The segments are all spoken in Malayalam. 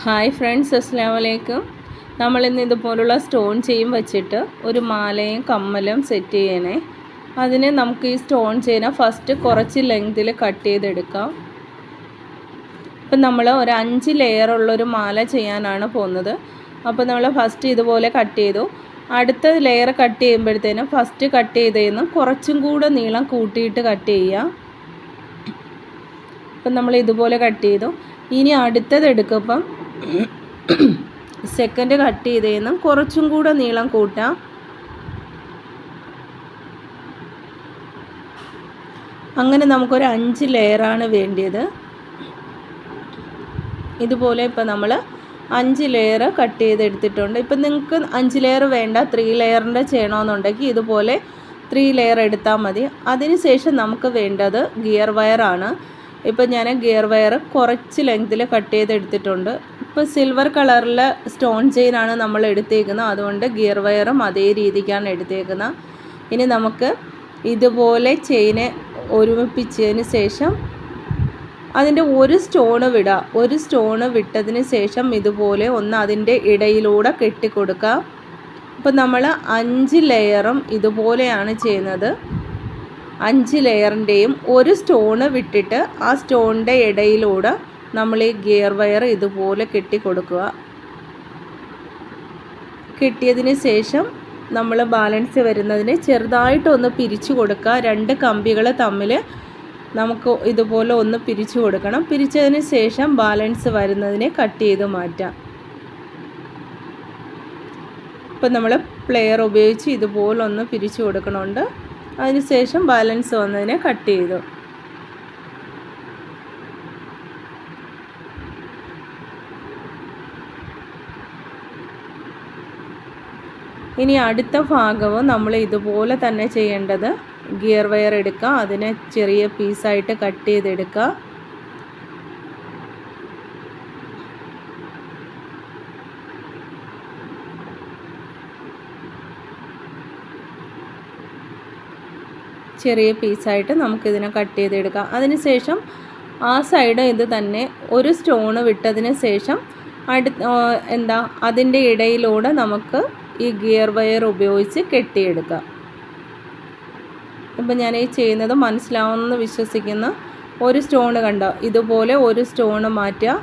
ഹായ് ഫ്രണ്ട്സ് അസ്സാം വലൈക്കും നമ്മളിന്ന് ഇതുപോലുള്ള സ്റ്റോൺ ചെയിൻ വെച്ചിട്ട് ഒരു മാലയും കമ്മലും സെറ്റ് ചെയ്യണേ. അതിന് നമുക്ക് ഈ സ്റ്റോൺ ചെയ്യുന്ന ഫസ്റ്റ് കുറച്ച് ലെങ്തിൽ കട്ട് ചെയ്തെടുക്കാം. ഇപ്പം നമ്മൾ ഒരു അഞ്ച് ലെയർ ഉള്ളൊരു മാല ചെയ്യാനാണ് പോകുന്നത്. അപ്പോൾ നമ്മൾ ഫസ്റ്റ് ഇതുപോലെ കട്ട് ചെയ്തു. അടുത്ത ലെയർ കട്ട് ചെയ്യുമ്പോഴത്തേനും ഫസ്റ്റ് കട്ട് ചെയ്തതിന്ന് കുറച്ചും കൂടെ നീളം കൂട്ടിയിട്ട് കട്ട് ചെയ്യുക ഇപ്പം നമ്മൾ ഇതുപോലെ കട്ട് ചെയ്തു. ഇനി അടുത്തത് എടുക്കുമ്പം സെക്കൻഡ് കട്ട് ചെയ്തതിന്ന് കുറച്ചും കൂടെ നീളം കൂട്ടാം. അങ്ങനെ നമുക്കൊരു അഞ്ച് ലെയറാണ് വേണ്ടിയത്. ഇതുപോലെ ഇപ്പം നമ്മൾ അഞ്ച് ലെയർ കട്ട് ചെയ്തെടുത്തിട്ടുണ്ട്. ഇപ്പം നിങ്ങൾക്ക് അഞ്ച് ലെയർ വേണ്ട ത്രീ ലെയറിന്റെ ചെയ്യണമെന്നുണ്ടെങ്കിൽ ഇതുപോലെ ത്രീ ലെയർ എടുത്താൽ മതി. അതിനുശേഷം നമുക്ക് വേണ്ടത് ഗിയർ വയറാണ് ഇപ്പം ഞാൻ ഗിയർ വയർ കുറച്ച് ലെങ്തിൽ കട്ട് ചെയ്തെടുത്തിട്ടുണ്ട്. ഇപ്പോൾ സിൽവർ കളറിൽ സ്റ്റോൺ ചെയിനാണ് നമ്മൾ എടുത്തേക്കുന്നത്. അതുകൊണ്ട് ഗിയർ വയറും അതേ രീതിക്കാണ് എടുത്തേക്കുന്നത്. ഇനി നമുക്ക് ഇതുപോലെ ചെയിനെ ഒരുമിപ്പിച്ചതിന് ശേഷം അതിന്റെ ഒരു സ്റ്റോണ് വിടുക ഒരു സ്റ്റോണ് വിട്ടതിന് ശേഷം ഇതുപോലെ ഒന്ന് അതിന്റെ ഇടയിലൂടെ കെട്ടിക്കൊടുക്കുക. ഇപ്പം നമ്മൾ അഞ്ച് ലെയറും ഇതുപോലെയാണ് ചെയ്യുന്നത്. അഞ്ച് ലെയറിന്റെയും ഒരു സ്റ്റോണ് വിട്ടിട്ട് ആ സ്റ്റോണിന്റെ ഇടയിലൂടെ നമ്മൾ ഈ ഗിയർ വയർ ഇതുപോലെ കെട്ടി കൊടുക്കുക. കെട്ടിയതിന് ശേഷം നമ്മൾ ബാലൻസ് വരുന്നതിന് ചെറുതായിട്ടൊന്ന് പിരിച്ചു കൊടുക്കുക. രണ്ട് കമ്പികൾ തമ്മിൽ നമുക്ക് ഇതുപോലെ ഒന്ന് പിരിച്ചു കൊടുക്കണം. പിരിച്ചതിന് ശേഷം ബാലൻസ് വരുന്നതിനെ കട്ട് ചെയ്ത് മാറ്റാം. ഇപ്പം നമ്മൾ പ്ലെയർ ഉപയോഗിച്ച് ഇതുപോലൊന്ന് പിരിച്ചു കൊടുക്കണമുണ്ട് അതിനുശേഷം ബാലൻസ് വന്നതിനെ കട്ട് ചെയ്തു. ഇനി അടുത്ത ഭാഗവും നമ്മൾ ഇതുപോലെ തന്നെ ചെയ്യേണ്ടത് ഗിയർ വയർ എടുക്കുക. അതിനെ ചെറിയ പീസായിട്ട് കട്ട് ചെയ്തെടുക്കുക. ചെറിയ പീസായിട്ട് നമുക്കിതിനെ കട്ട് ചെയ്തെടുക്കാം. അതിനുശേഷം ആ സൈഡ് ഇത് തന്നെ ഒരു സ്റ്റോണ് വിട്ടതിന് ശേഷം അടു എന്താ അതിന്റെ ഇടയിലൂടെ നമുക്ക് ഈ ഗിയർ വയർ ഉപയോഗിച്ച് കെട്ടിയെടുക്കാം. ഇപ്പം ഞാൻ ഈ ചെയ്യുന്നത് മനസ്സിലാവുമെന്ന് വിശ്വസിക്കുന്ന ഒരു സ്റ്റോണ് കണ്ടോ? ഇതുപോലെ ഒരു സ്റ്റോണ് മാറ്റുക.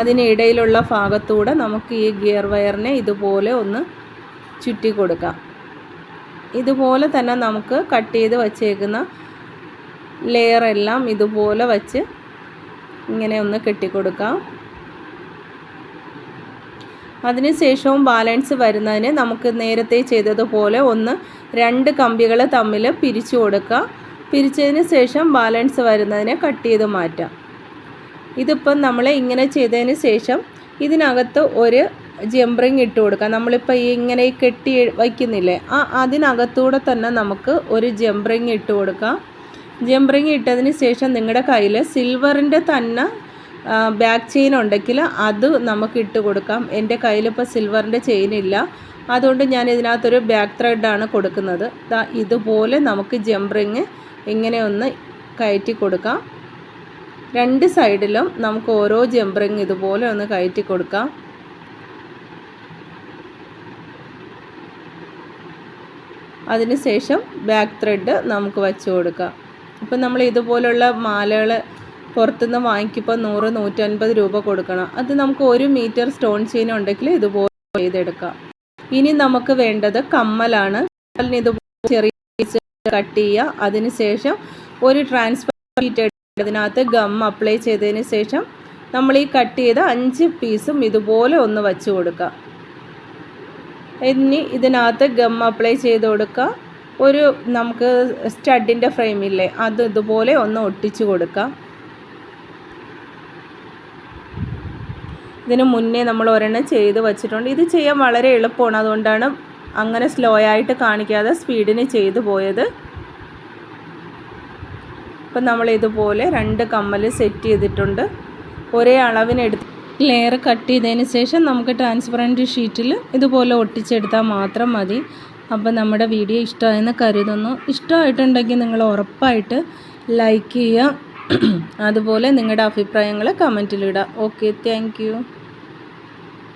അതിനിടയിലുള്ള ഭാഗത്തൂടെ നമുക്ക് ഈ ഗിയർ വയറിനെ ഇതുപോലെ ഒന്ന് ചുറ്റി കൊടുക്കാം. ഇതുപോലെ തന്നെ നമുക്ക് കട്ട് ചെയ്ത് വച്ചേക്കുന്ന ലെയറെല്ലാം ഇതുപോലെ വച്ച് ഇങ്ങനെ ഒന്ന് കെട്ടിക്കൊടുക്കാം. അതിനുശേഷവും ബാലൻസ് വരുന്നതിന് നമുക്ക് നേരത്തെ ചെയ്തതുപോലെ ഒന്ന് രണ്ട് കമ്പികൾ തമ്മിൽ പിരിച്ചു കൊടുക്കുക. പിരിച്ചതിന് ശേഷം ബാലൻസ് വരുന്നതിനെ കട്ട് ചെയ്ത് മാറ്റാം ഇതിപ്പം നമ്മൾ ഇങ്ങനെ ചെയ്തതിന് ശേഷം ഇതിനകത്ത് ഒരു ജംബ്രിങ് ഇട്ട് കൊടുക്കാം നമ്മളിപ്പോൾ ഈ ഇങ്ങനെ കെട്ടി വയ്ക്കുന്നില്ലേ ആ അതിനകത്തൂടെ തന്നെ നമുക്ക് ഒരു ജംബ്രിങ് ഇട്ട് കൊടുക്കാം ജംബ്രിങ് ഇട്ടതിന് ശേഷം നിങ്ങളുടെ കയ്യിൽ സിൽവറിന്റെ തന്നെ ബാക്ക് ചെയിൻ ഉണ്ടെങ്കിൽ അത് നമുക്ക് ഇട്ട് കൊടുക്കാം. എന്റെ കയ്യിലിപ്പോൾ സിൽവറിന്റെ ചെയിൻ ഇല്ല. അതുകൊണ്ട് ഞാൻ ഇതിനകത്തൊരു ബാക്ക് ത്രെഡാണ് കൊടുക്കുന്നത്. ഇതുപോലെ നമുക്ക് ജംബ്രിങ് ഇങ്ങനെ ഒന്ന് കയറ്റി കൊടുക്കാം. രണ്ട് സൈഡിലും നമുക്ക് ഓരോ ജംബ്രിങ് ഇതുപോലെ ഒന്ന് കയറ്റി കൊടുക്കാം. അതിനുശേഷം ബാക്ക് ത്രെഡ് നമുക്ക് വച്ച് കൊടുക്കാം. ഇപ്പം നമ്മൾ ഇതുപോലുള്ള മാലകൾ പുറത്തുനിന്ന് വാങ്ങിക്കുമ്പോൾ നൂറ് നൂറ്റൻപത് രൂപ കൊടുക്കണം. അത് നമുക്ക് ഒരു മീറ്റർ സ്റ്റോൺ ചെയിൻ ഉണ്ടെങ്കിൽ ഇതുപോലെ ചെയ്തെടുക്കാം. ഇനി നമുക്ക് വേണ്ടത് കമ്മലാണ്. കമ്മലിന് ഇതുപോലെ ചെറിയ കട്ട് ചെയ്യുക. അതിനുശേഷം ഒരു ട്രാൻസ്ഫർ ഷീറ്റ് അതിനകത്ത് ഗം അപ്ലൈ ചെയ്തതിന് ശേഷം നമ്മൾ ഈ കട്ട് ചെയ്ത അഞ്ച് പീസും ഇതുപോലെ ഒന്ന് വച്ച് കൊടുക്കുക. ഇനി ഇതിനകത്ത് ഗം അപ്ലൈ ചെയ്ത് കൊടുക്കുക. ഒരു നമുക്ക് സ്റ്റഡിന്റെ ഫ്രെയിമില്ലേ അത് ഇതുപോലെ ഒന്ന് ഒട്ടിച്ചു കൊടുക്കുക. ഇതിന് മുന്നേ നമ്മൾ ഒരെണ്ണം ചെയ്ത് വച്ചിട്ടുണ്ട്. ഇത് ചെയ്യാൻ വളരെ എളുപ്പമാണ്. അതുകൊണ്ടാണ് അങ്ങനെ സ്ലോ ആയിട്ട് കാണിക്കാതെ സ്പീഡിന് ചെയ്തു പോയത്. ഇപ്പം നമ്മൾ ഇതുപോലെ രണ്ട് കമ്മൽ സെറ്റ് ചെയ്തിട്ടുണ്ട്. ഒരേ അളവിനെടുത്ത് ലെയർ കട്ട് ചെയ്തതിന് ശേഷം നമുക്ക് ട്രാൻസ്പെറന്റ് ഷീറ്റിൽ ഇതുപോലെ ഒട്ടിച്ചെടുത്താൽ മാത്രം മതി. അപ്പോൾ നമ്മുടെ വീഡിയോ ഇഷ്ടമായെന്ന് കരുതുന്നു. ഇഷ്ടമായിട്ടുണ്ടെങ്കിൽ നിങ്ങൾ ഉറപ്പായിട്ട് ലൈക്ക് ചെയ്യുക. അതുപോലെ നിങ്ങളുടെ അഭിപ്രായങ്ങൾ കമന്റിലിടുക ഓക്കെ താങ്ക്